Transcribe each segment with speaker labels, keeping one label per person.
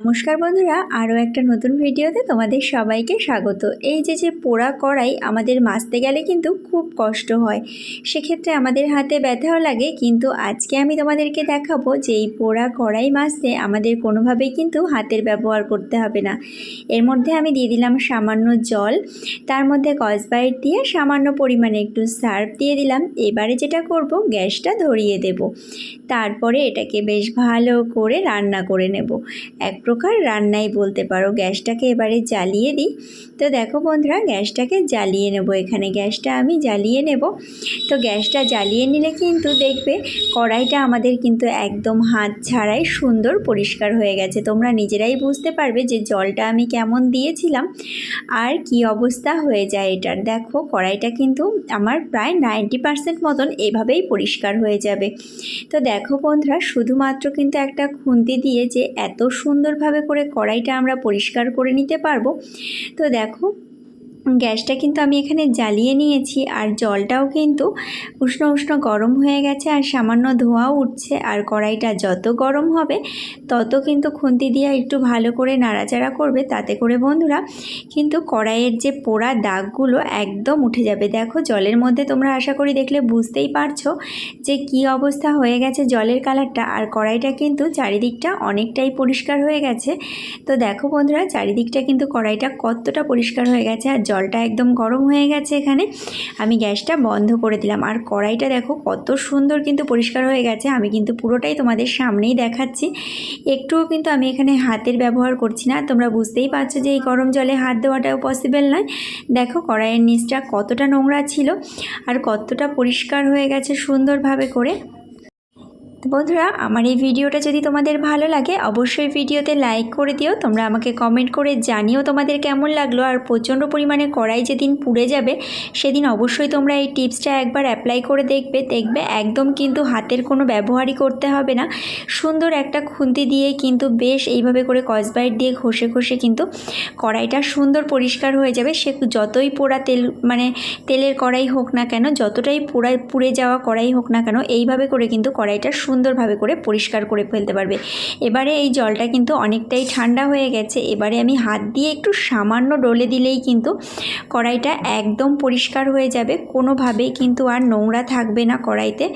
Speaker 1: নমস্কার বন্ধুরা, আরও একটা নতুন ভিডিওতে তোমাদের সবাইকে স্বাগত। এই যে যে পোড়া কড়াই আমাদের মাজতে গেলে কিন্তু খুব কষ্ট হয়। সেক্ষেত্রে আমাদের হাতে ব্যথাও লাগে, কিন্তু আজকে আমি তোমাদেরকে দেখাবো যে এই পোড়া কড়াই মাজতে আমাদের কোনোভাবেই কিন্তু হাতের ব্যবহার করতে হবে না। এর মধ্যে আমি দিয়ে দিলাম সামান্য জল, তার মধ্যে কসবাইট দিয়ে সামান্য পরিমাণে একটু সার্ফ দিয়ে দিলাম। এবারে যেটা করব, গ্যাসটা ধরিয়ে দেব। তারপরে এটাকে বেশ ভালো করে রান্না করে নেব। এক প্রকার রান্নাই বলতে পারো। গ্যাসটাকে এবারে জ্বালিয়ে দিই। তো দেখো বন্ধুরা, গ্যাসটাকে জ্বালিয়ে নেব। এখানে গ্যাসটা আমি জ্বালিয়ে নেব। তো গ্যাসটা জ্বালিয়ে নিলে কিন্তু দেখবে কড়াইটা আমাদের কিন্তু একদম হাত ছাড়াই সুন্দর পরিষ্কার হয়ে গেছে। তোমরা নিজেরাই বুঝতে পারবে যে জলটা আমি কেমন দিয়েছিলাম আর কি অবস্থা হয়ে যায় এটার। দেখো কড়াইটা কিন্তু আমার প্রায় নাইনটি পারসেন্ট মতন এভাবেই পরিষ্কার হয়ে যাবে। তো দেখো বন্ধুরা, শুধুমাত্র কিন্তু একটা খুন্তি দিয়ে যে এত সুন্দরভাবে করে কড়াইটা আমরা পরিষ্কার করে নিতে পারব। তো দেখো গ্যাসটা কিন্তু আমি এখানে জ্বালিয়ে নিয়েছি আর জলটাও কিন্তু উষ্ণ উষ্ণ গরম হয়ে গেছে আর সামান্য ধোঁয়াও উঠছে আর কড়াইটা যত গরম হবে তত কিন্তু খুন্তি দিয়ে একটু ভালো করে নাড়াচাড়া করবে তাতে করে বন্ধুরা কিন্তু কড়াইয়ের যে পোড়া দাগগুলো একদম উঠে যাবে। দেখো জলের মধ্যে তোমরা আশা করি দেখলে বুঝতেই পারছ যে কি অবস্থা হয়ে গেছে জলের কালারটা আর কড়াইটা কিন্তু চারিদিকটা অনেকটাই পরিষ্কার হয়ে গেছে। তো দেখো বন্ধুরা চারিদিকটা কিন্তু কড়াইটা কতটা পরিষ্কার হয়ে গেছে আর জলটা একদম গরম হয়ে গেছে এখানে, আমি গ্যাসটা বন্ধ করে দিলাম। আর কড়াইটা দেখো কত সুন্দর কিন্তু পরিষ্কার হয়ে গেছে, আমি কিন্তু পুরোটাই তোমাদের সামনেই দেখাচ্ছি। একটুও কিন্তু আমি এখানে হাতের ব্যবহার করছি না, তোমরা বুঝতেই পারছ যে এই গরম জলে হাত দেওয়াটাও পসিবল নয়। দেখো কড়াইয়ের নিচটা কতটা নোংরা ছিল, আর কতটা পরিষ্কার হয়ে গেছে সুন্দরভাবে করে। বন্ধুরা, আমার এই ভিডিওটা যদি তোমাদের ভালো লাগে, অবশ্যই ভিডিওতে লাইক করে দিও। তোমরা আমাকে কমেন্ট করে জানিও তোমাদের কেমন লাগল আর প্রচণ্ড পরিমাণে কড়াই যেদিন পুড়ে যাবে, সেদিন অবশ্যই তোমরা এই টিপসটা একবার অ্যাপ্লাই করে দেখবে। দেখবে একদম কিন্তু হাতের কোনো ব্যবহারই করতে হবে না। সুন্দর একটা খুন্তি দিয়ে কিন্তু বেশ এইভাবে করে কসবাইট দিয়ে ঘষে ঘষে কিন্তু কড়াইটা সুন্দর পরিষ্কার হয়ে যাবে। সে যতই পোড়া তেল মানে তেলের কড়াই হোক না কেন, যতটাই পোড়া, পুড়ে যাওয়া কড়াই হোক না কেন, এইভাবে করে কিন্তু কড়াইটা সুন্দরভাবে করে পরিষ্কার করে ফেলতে পারবে। এবারে এই জলটা কিন্তু অনেকটাই ঠান্ডা হয়ে গেছে। এবারে আমি হাত দিয়ে একটু সামান্য ডলে দিলেই কিন্তু কড়াইটা একদম পরিষ্কার হয়ে যাবে। কোনোভাবেই কিন্তু আর নোংরা থাকবে না কড়াইতে।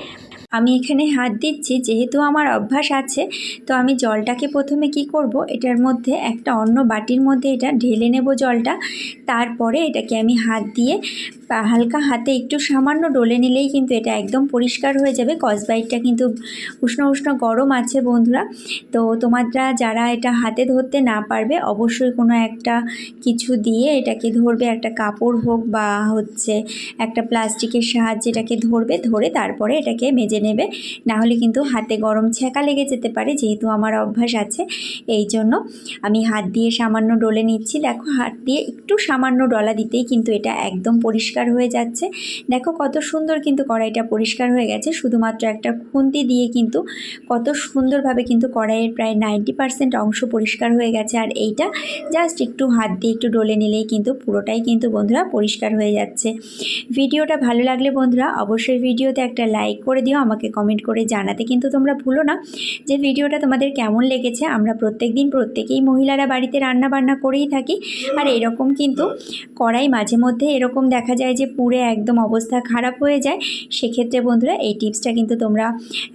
Speaker 1: আমি এখানে হাত দিচ্ছি, যেহেতু আমার অভ্যাস আছে, তো আমি জলটাকে প্রথমে কি করব? এটার মধ্যে একটা অন্য বাটির মধ্যে এটা ঢেলে নেব জলটা। তারপরে এটাকে আমি হাত দিয়ে হালকা হাতে একটু সামান্য ডলে নিলেই কিন্তু এটা একদম পরিষ্কার হয়ে যাবে। কসবাইটটা কিন্তু উষ্ণ উষ্ণ গরম আছে বন্ধুরা। তো তোমরা যারা এটা হাতে ধরতে না পারবে, অবশ্যই কোনো একটা কিছু দিয়ে এটাকে ধরবে। একটা কাপড় হোক বা হচ্ছে একটা প্লাস্টিকের সাহায্যে এটাকে ধরবে, ধরে তারপরে এটাকে মেজে নেবে। না হলে কিন্তু হাতে গরম ছ্যাঁকা লেগে যেতে পারে, যেহেতু আমার অভ্যাস আছে। এই জন্য আমি হাত দিয়ে সামান্য ডলে নিচ্ছি। দেখো, হাত দিয়ে একটু সামান্য ডলা দিতেই কিন্তু এটা একদম পরিষ্কার হয়ে যাচ্ছে। দেখো, কত সুন্দর কিন্তু কড়াইটা পরিষ্কার হয়ে গেছে। শুধুমাত্র একটা খুন্তি দিয়ে কিন্তু কত সুন্দরভাবে কিন্তু কড়াইয়ের প্রায় নাইনটি পারসেন্ট অংশ পরিষ্কার হয়ে গেছে। আর এইটা জাস্ট একটু হাত দিয়ে একটু ডলে নিলেই কিন্তু পুরোটাই কিন্তু বন্ধুরা পরিষ্কার হয়ে যাচ্ছে। ভিডিওটা ভালো লাগলে বন্ধুরা, অবশ্যই ভিডিওতে একটা লাইক করে দিও। আমাকে কমেন্ট করে জানাতে। কিন্তু তোমরা ভুলো না যে ভিডিওটা তোমাদের কেমন লেগেছে। আমরা প্রত্যেক দিন প্রত্যেকেই মহিলারা বাড়িতে রান্না বান্না করেই থাকি। আর এরকম কিন্তু কড়াই মাঝে মধ্যে এরকম দেখা যায় যে পুড়ে একদম অবস্থা খারাপ হয়ে যায়। সেক্ষেত্রে বন্ধুরা এই টিপসটা কিন্তু তোমরা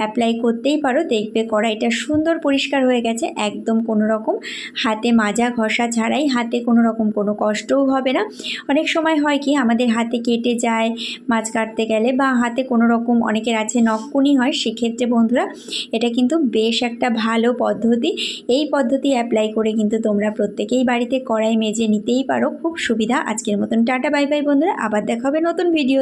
Speaker 1: অ্যাপ্লাই করতেই পারো। দেখবে কড়াইটা সুন্দর পরিষ্কার হয়ে গেছে। একদম কোনো রকম হাতে মাজা ঘষা ছাড়াই হাতে কোনো রকম কোনো কষ্টও হবে না। অনেক সময় হয় কি আমাদের হাতে কেটে যায়, মাছ কাটতে গেলে বা হাতে কোনো রকম অনেকের আছে নখকুনি হয়, সেক্ষেত্রে বন্ধুরা এটা কিন্তু বেশ একটা ভালো পদ্ধতি। এই পদ্ধতি অ্যাপ্লাই করে কিন্তু তোমরা প্রত্যেকেই বাড়িতে কড়াই মেজে নিতেই পারো। খুব সুবিধা। আজকের মতন টাটা, বাই বাই বন্ধুরা। আবার দেখা হবে নতুন ভিডিও